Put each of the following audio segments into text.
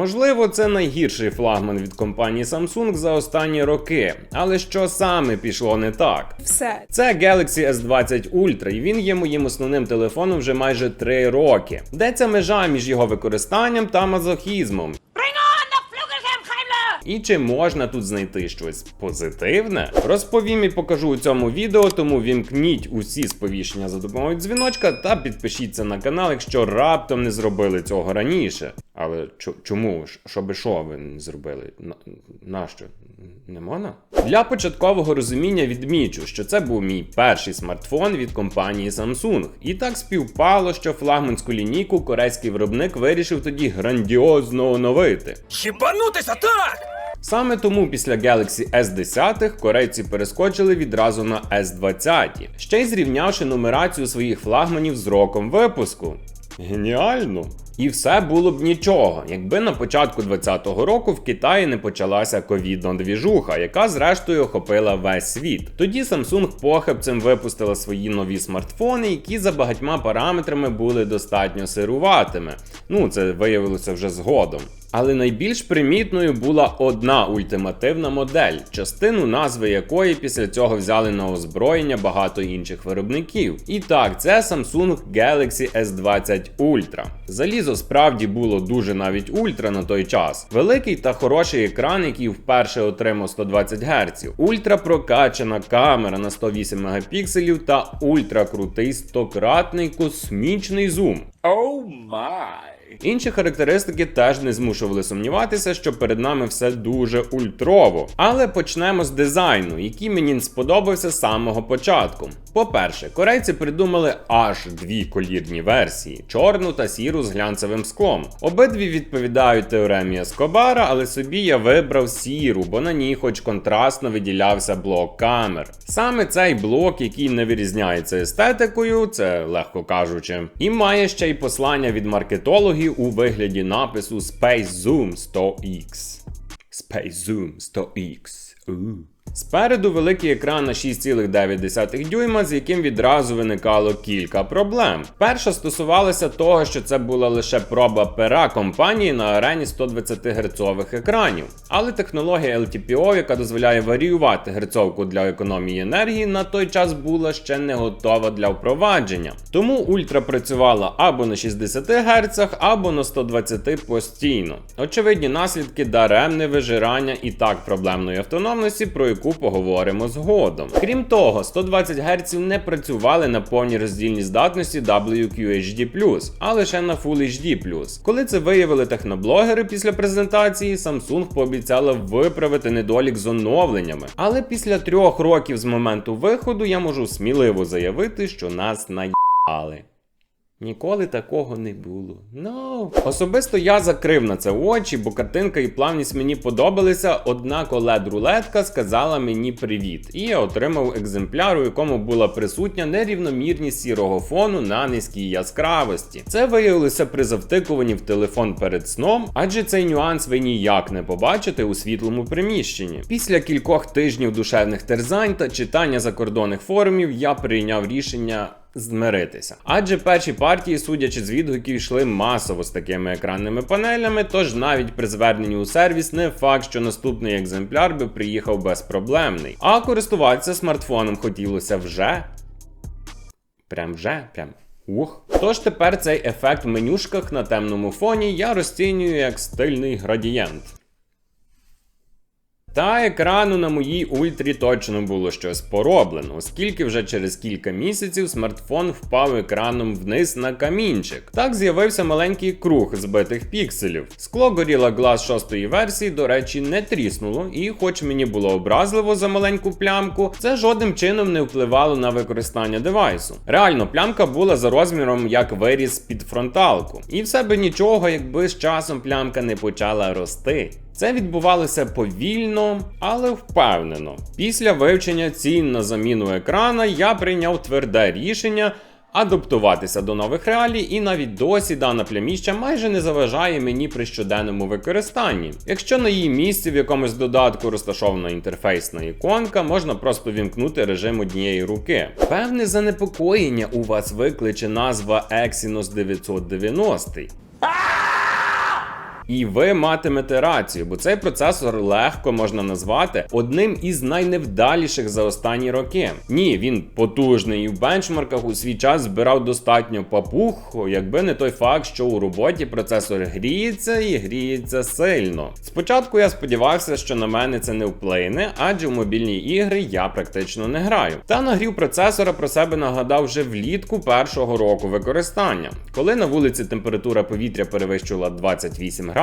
Можливо, це найгірший флагман від компанії Samsung за останні роки. Але що саме пішло не так? Все. Це Galaxy S20 Ultra, і він є моїм основним телефоном вже майже 3 роки. Де ця межа між його використанням та мазохізмом? І чи можна тут знайти щось позитивне? Розповім і покажу у цьому відео, тому вімкніть усі сповіщення за допомогою дзвіночка та підпишіться на канал, якщо раптом не зробили цього раніше. Але чо- чому? Щоби що ви не зробили? На, нащо? Не можна? Для початкового розуміння відмічу, що це був мій перший смартфон від компанії Samsung. І так співпало, що флагманську лінійку корейський виробник вирішив тоді грандіозно оновити. Єбанутися так! Саме тому після Galaxy S10 корейці перескочили відразу на S20, ще й зрівнявши нумерацію своїх флагманів з роком випуску. Геніально! І все було б нічого, якби на початку 2020 року в Китаї не почалася ковідна двіжуха, яка зрештою охопила весь світ. Тоді Samsung похибцем випустила свої нові смартфони, які за багатьма параметрами були достатньо сируватими. Ну, це виявилося вже згодом. Але найбільш примітною була одна ультимативна модель, частину назви якої після цього взяли на озброєння багато інших виробників. І так, це Samsung Galaxy S20 Ultra. Залізо справді було дуже навіть ультра на той час. Великий та хороший екран, який вперше отримав 120 Гц, ультра прокачана камера на 108 мегапікселів та ультра крутий стократний космічний зум. Оу май! Інші характеристики теж не змушували сумніватися, що перед нами все дуже ультрово. Але почнемо з дизайну, який мені сподобався з самого початку. По-перше, корейці придумали аж дві колірні версії: чорну та сіру з глянцевим склом. Обидві відповідають теоремі Ескобара, але собі я вибрав сіру, бо на ній хоч контрастно виділявся блок камер. Саме цей блок, який не вирізняється естетикою, це легко кажучи, і має ще й послання від маркетологів у вигляді напису Space Zoom 100X. Space Zoom 100X. У. Спереду великий екран на 6,9 дюйма, з яким відразу виникало кілька проблем. Перша стосувалася того, що це була лише проба пера компанії на арені 120 герцових екранів. Але технологія LTPO, яка дозволяє варіювати герцовку для економії енергії, на той час була ще не готова для впровадження. Тому ультра працювала або на 60 Гц, або на 120 постійно. Очевидні наслідки даремне вижирання і так проблемної автономності, про яку поговоримо згодом. Крім того, 120 Гц не працювали на повній роздільній здатності WQHD+, а лише на Full HD+. Коли це виявили техноблогери після презентації, Samsung пообіцяла виправити недолік з оновленнями. Але після трьох років з моменту виходу я можу сміливо заявити, що нас наїбали. Ніколи такого не було. Ну особисто я закрив на це очі, бо картинка і плавність мені подобалися. Однак oled рулетка сказала мені привіт, і я отримав екземпляр, у якому була присутня нерівномірність сірого фону на низькій яскравості. Це виявилося при завтикуванні в телефон перед сном, адже цей нюанс ви ніяк не побачите у світлому приміщенні. Після кількох тижнів душевних терзань та читання закордонних форумів я прийняв рішення змиритися. Адже перші партії, судячи з відгуків, йшли масово з такими екранними панелями, тож навіть при зверненні у сервіс не факт, що наступний екземпляр би приїхав безпроблемний. А користуватися смартфоном хотілося вже. Прям вже, прям. Ух. Тож тепер цей ефект в менюшках на темному фоні я розцінюю як стильний градієнт. Та екрану на моїй ультрі точно було щось пороблено, оскільки вже через кілька місяців смартфон впав екраном вниз на камінчик. Так з'явився маленький круг збитих пікселів. Скло Gorilla Glass 6 версії, до речі, не тріснуло, і, хоч мені було образливо за маленьку плямку, це жодним чином не впливало на використання девайсу. Реально, плямка була за розміром як виріз під фронталку. І все би нічого, якби з часом плямка не почала рости. Це відбувалося повільно, але впевнено. Після вивчення цін на заміну екрана я прийняв тверде рішення адаптуватися до нових реалій, і навіть досі дана пляміща майже не заважає мені при щоденному використанні. Якщо на її місці в якомусь додатку розташована інтерфейсна іконка, можна просто вімкнути режим однієї руки. Певне занепокоєння у вас викличе назва Exynos 990. І ви матимете рацію, бо цей процесор легко можна назвати одним із найневдаліших за останні роки. Ні, він потужний і в бенчмарках у свій час збирав достатньо папух, якби не той факт, що у роботі процесор гріється і гріється сильно. Спочатку я сподівався, що на мене це не вплине, адже в мобільні ігри я практично не граю. Та нагрів процесора про себе нагадав вже влітку першого року використання. Коли на вулиці температура повітря перевищувала 28 градусів,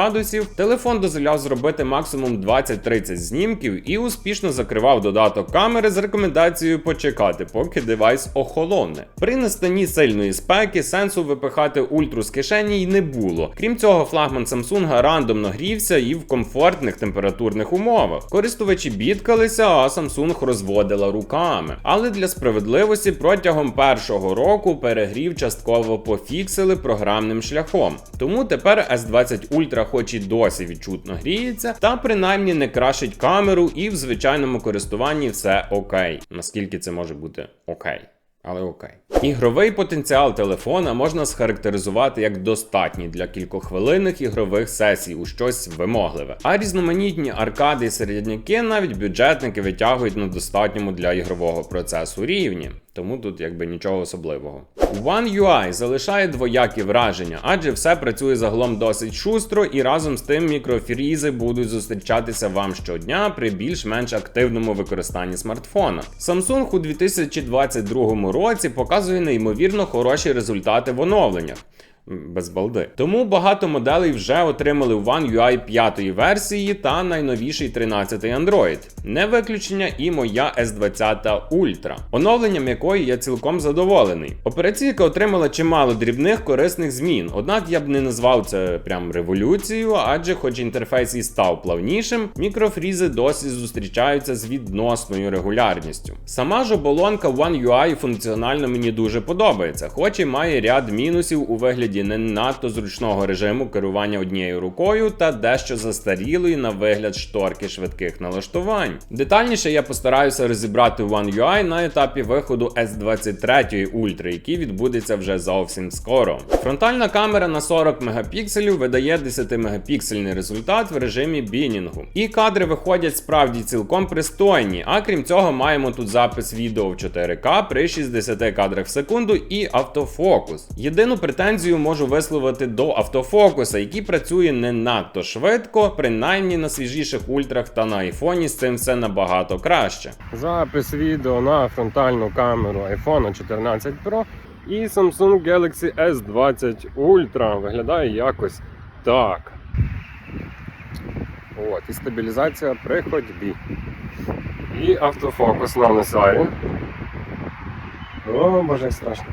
телефон дозволяв зробити максимум 20-30 знімків і успішно закривав додаток камери з рекомендацією почекати, поки девайс охолоне. При настанні сильної спеки сенсу випихати ультру з кишені й не було. Крім цього, флагман Samsung рандомно грівся і в комфортних температурних умовах. Користувачі бідкалися, а Samsung розводила руками. Але для справедливості протягом першого року перегрів частково пофіксили програмним шляхом. Тому тепер S20 Ultra хоч і досі відчутно гріється, та принаймні не крашить камеру і в звичайному користуванні все окей. Наскільки це може бути окей. Але окей. Ігровий потенціал телефона можна схарактеризувати як достатній для кількохвилинних ігрових сесій у щось вимогливе. А різноманітні аркади і середняки навіть бюджетники витягують на достатньому для ігрового процесу рівні. Тому тут якби нічого особливого. One UI залишає двоякі враження, адже все працює загалом досить шустро, і разом з тим мікрофрізи будуть зустрічатися вам щодня при більш-менш активному використанні смартфона. Samsung у 2022 році показує неймовірно хороші результати в оновленнях. Без балди. Тому багато моделей вже отримали One UI 5 версії та найновіший 13 Android. Не виключення і моя S20 Ultra, оновленням якої я цілком задоволений. Операційка отримала чимало дрібних корисних змін, однак я б не назвав це прям революцією, адже, хоч інтерфейс і став плавнішим, мікрофрізи досі зустрічаються з відносною регулярністю. Сама ж оболонка One UI функціонально мені дуже подобається, хоч і має ряд мінусів у вигляді не надто зручного режиму керування однією рукою та дещо застарілої на вигляд шторки швидких налаштувань. Детальніше я постараюся розібрати One UI на етапі виходу S23 Ultra, який відбудеться вже зовсім скоро. Фронтальна камера на 40 мегапікселів видає 10-мегапіксельний результат в режимі бінінгу. І кадри виходять справді цілком пристойні, а крім цього, маємо тут запис відео в 4К при 60 кадрах в секунду і автофокус. Єдину претензію можу висловити до автофокуса, який працює не надто швидко, принаймні на свіжіших ультрах та на айфоні з цим все набагато краще. Запис відео на фронтальну камеру iPhone 14 Pro і Samsung Galaxy S20 Ultra виглядає якось так. От, і стабілізація при ходьбі. І автофокус на носарі. О, боже, страшно.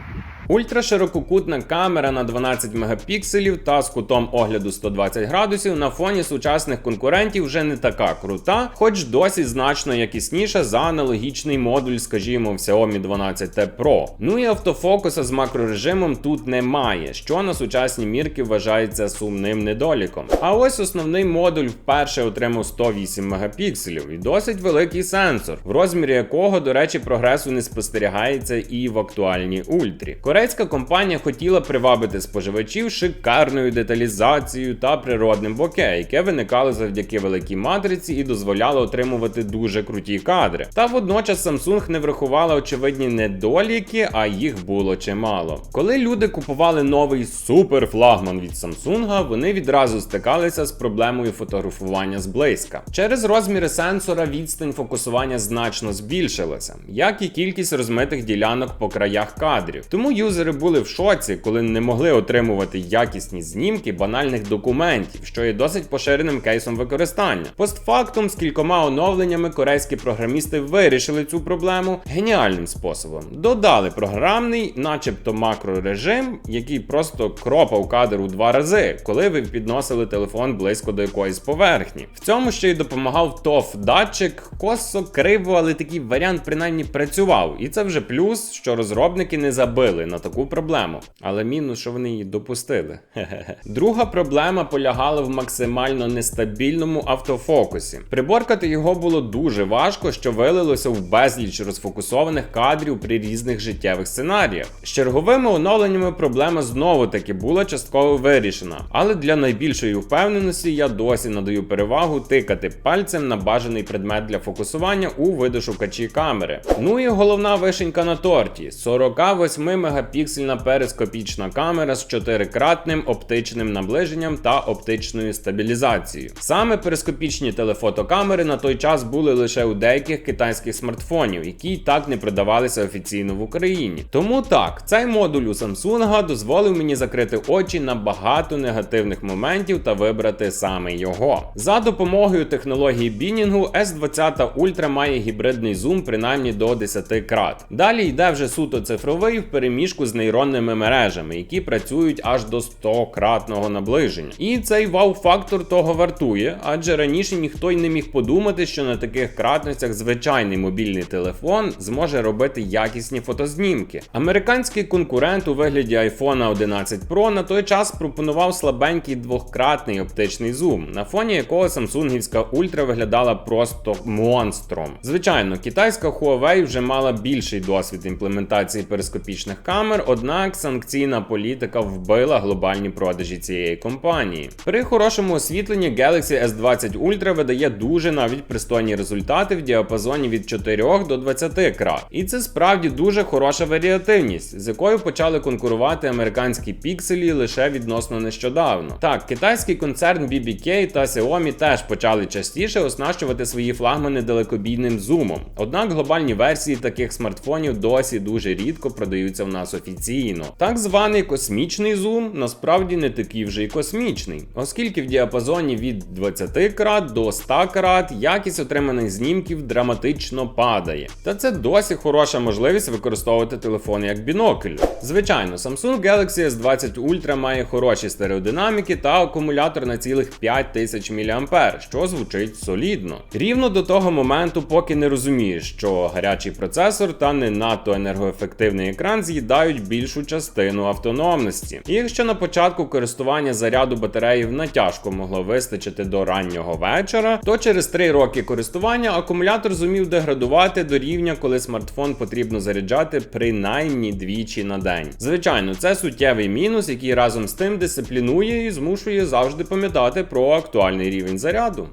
Ультраширококутна камера на 12 мегапікселів та з кутом огляду 120 градусів на фоні сучасних конкурентів вже не така крута, хоч досі значно якісніша за аналогічний модуль, скажімо, в Xiaomi 12T Pro. Ну і автофокуса з макрорежимом тут немає, що на сучасні мірки вважається сумним недоліком. А ось основний модуль вперше отримав 108 мегапікселів і досить великий сенсор, в розмірі якого, до речі, прогресу не спостерігається і в актуальній ультрі. Корейська компанія хотіла привабити споживачів шикарною деталізацією та природним боке, яке виникало завдяки великій матриці і дозволяло отримувати дуже круті кадри. Та водночас Samsung не врахувала очевидні недоліки, а їх було чимало. Коли люди купували новий суперфлагман від Samsung, вони відразу стикалися з проблемою фотографування зблизька. Через розміри сенсора відстань фокусування значно збільшилася, як і кількість розмитих ділянок по краях кадрів. Тому юзери були в шоці, коли не могли отримувати якісні знімки банальних документів, що є досить поширеним кейсом використання. Постфактум з кількома оновленнями корейські програмісти вирішили цю проблему геніальним способом. Додали програмний, начебто макрорежим, який просто кропав кадр у два рази, коли ви підносили телефон близько до якоїсь поверхні. В цьому ще й допомагав TOF датчик, косо криво, але такий варіант принаймні працював. І це вже плюс, що розробники не забили на таку проблему. Але мінус, що вони її допустили. Друга проблема полягала в максимально нестабільному автофокусі. Приборкати його було дуже важко, що вилилося в безліч розфокусованих кадрів при різних життєвих сценаріях. З черговими оновленнями проблема знову таки була частково вирішена, але для найбільшої впевненості я досі надаю перевагу тикати пальцем на бажаний предмет для фокусування у видошукачі камери. Ну і головна вишенька на торті: 48 мегапіксельна перископічна камера з чотирикратним оптичним наближенням та оптичною стабілізацією. Саме перископічні телефотокамери на той час були лише у деяких китайських смартфонів, які й так не продавалися офіційно в Україні. Тому так, цей модуль у Samsung дозволив мені закрити очі на багато негативних моментів та вибрати саме його. За допомогою технології бінінгу S20 Ultra має гібридний зум принаймні до 10 крат. Далі йде вже суто цифровий в переміжку з нейронними мережами, які працюють аж до 100-кратного наближення. І цей вау-фактор того вартує, адже раніше ніхто й не міг подумати, що на таких кратностях звичайний мобільний телефон зможе робити якісні фотознімки. Американський конкурент у вигляді iPhone 11 Pro на той час пропонував слабенький двохкратний оптичний зум, на фоні якого самсунгівська Ультра виглядала просто монстром. Звичайно, китайська Huawei вже мала більший досвід імплементації перископічних камер, однак санкційна політика вбила глобальні продажі цієї компанії. При хорошому освітленні Galaxy S20 Ultra видає дуже навіть пристойні результати в діапазоні від 4 до 20 крат. І це справді дуже хороша варіативність, з якою почали конкурувати американські пікселі лише відносно нещодавно. Так, китайський концерн BBK та Xiaomi теж почали частіше оснащувати свої флагмани далекобійним зумом. Однак глобальні версії таких смартфонів досі дуже рідко продаються в нас офіційно. Так званий космічний зум насправді не такий вже й космічний, оскільки в діапазоні від 20 крат до 100 крат якість отриманих знімків драматично падає. Та це досі хороша можливість використовувати телефон як бінокль. Звичайно, Samsung Galaxy S20 Ultra має хороші стереодинаміки та акумулятор на цілих 5000 мАh, що звучить солідно. Рівно до того моменту, поки не розумієш, що гарячий процесор та не надто енергоефективний екран з'їдають більшу частину автономності. І якщо на початку користування заряду батареї натяжко могло вистачити до раннього вечора, то через 3 роки користування акумулятор зумів деградувати до рівня, коли смартфон потрібно заряджати принаймні двічі на день. Звичайно, це суттєвий мінус, який разом з тим дисциплінує і змушує завжди пам'ятати про актуальний рівень заряду.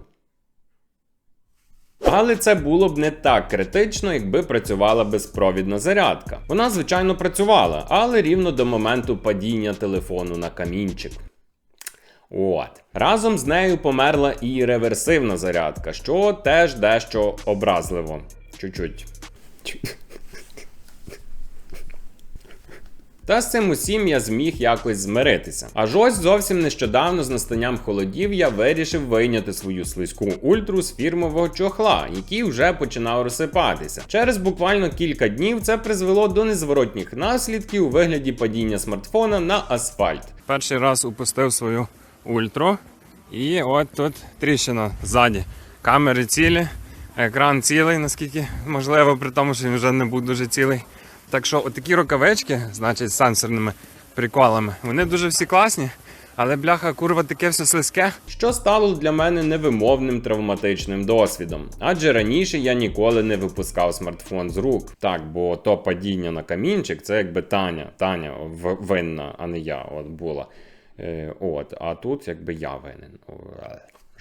Але це було б не так критично, якби працювала безпровідна зарядка. Вона, звичайно, працювала, але рівно до моменту падіння телефону на камінчик. От. Разом з нею померла і реверсивна зарядка, що теж дещо образливо. Чуть-чуть. Та з цим усім я зміг якось змиритися. Аж ось зовсім нещодавно з настанням холодів я вирішив вийняти свою слизьку ультру з фірмового чохла, який вже починав розсипатися. Через буквально кілька днів це призвело до незворотніх наслідків у вигляді падіння смартфона на асфальт. Перший раз упустив свою ультру, і от тут тріщина ззаді. Камери цілі, екран цілий, наскільки можливо, при тому, що він вже не був дуже цілий. Так що отакі рукавички, значить, з сенсорними приколами, вони дуже всі класні, але бляха, курва, таке все слизьке. що стало для мене невимовним травматичним досвідом. Адже раніше я ніколи не випускав смартфон з рук. Так, бо то падіння на камінчик, це якби Таня, Таня винна, а не я от була. Е, от, а тут якби я винен.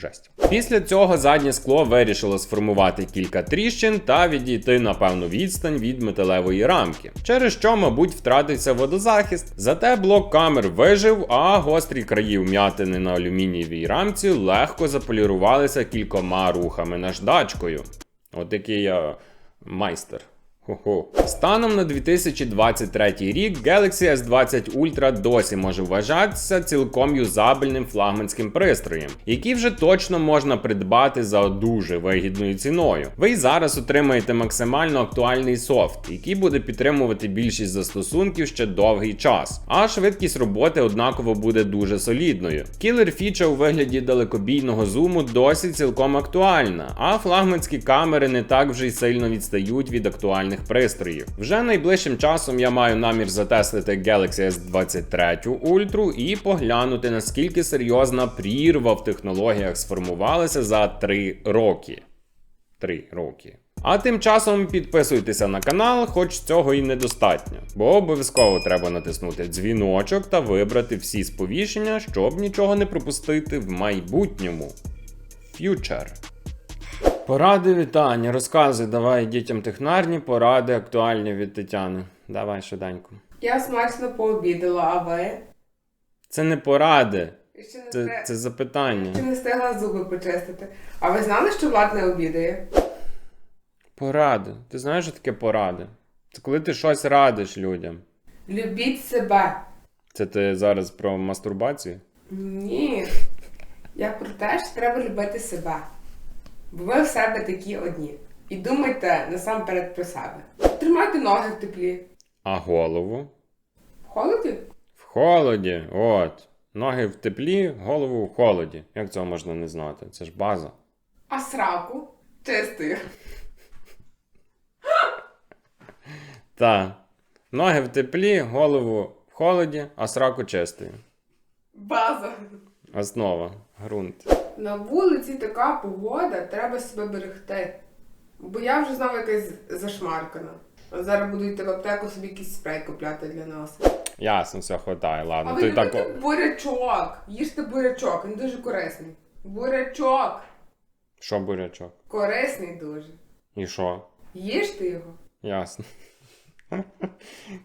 Жесть. Після цього заднє скло вирішило сформувати кілька тріщин та відійти на певну відстань від металевої рамки, через що, мабуть, втратився водозахист. Зате блок камер вижив, а гострі краї вм'ятини на алюмінієвій рамці легко заполірувалися кількома рухами наждачкою. От який я майстер. Хо-хо. Станом на 2023 рік Galaxy S20 Ultra досі може вважатися цілком юзабельним флагманським пристроєм, який вже точно можна придбати за дуже вигідною ціною. Ви й зараз отримаєте максимально актуальний софт, який буде підтримувати більшість застосунків ще довгий час, а швидкість роботи однаково буде дуже солідною. Кілер фіча у вигляді далекобійного зуму досі цілком актуальна, а флагманські камери не так вже й сильно відстають від актуальних опалювальних пристроїв. Вже найближчим часом я маю намір затестити Galaxy S23 Ultra і поглянути, наскільки серйозна прірва в технологіях сформувалася за 3 роки. 3 роки. А тим часом підписуйтеся на канал, хоч цього і недостатньо, бо обов'язково треба натиснути дзвіночок та вибрати всі сповіщення, щоб нічого не пропустити в майбутньому. Future. Поради вітання. Розказуй, давай дітям технарні, поради актуальні від Тетяни. Давай швиденько. Я смачно пообідала, а ви? Це не поради, Ще не, це, встиг- це запитання. ще не встигла зуби почистити. А ви знали, що Влад не обідає? Поради. Ти знаєш, що таке поради? Це коли ти щось радиш людям. Любіть себе. Це ти зараз про мастурбацію? Ні. Я про те, що треба любити себе. Бо ви в себе такі одні. І думайте насамперед про себе. Тримайте ноги в теплі. А голову? В холоді? В холоді. От. Ноги в теплі, голову в холоді. Як цього можна не знати? Це ж база. А сраку? Чистою. Та. Ноги в теплі, голову в холоді, а сраку чистою. База. Основа. Ґрунт. На вулиці така погода, треба себе берегти. Бо я вже знову якась зашмаркана. Зараз буду йти в аптеку собі якийсь спрей купляти для нас. Ясно, все хватає, А ладно. ви Ти любите так. бурячок? Їжте бурячок, він дуже корисний. Бурячок. Що бурячок? Корисний дуже. І що? Їжте його. Ясно.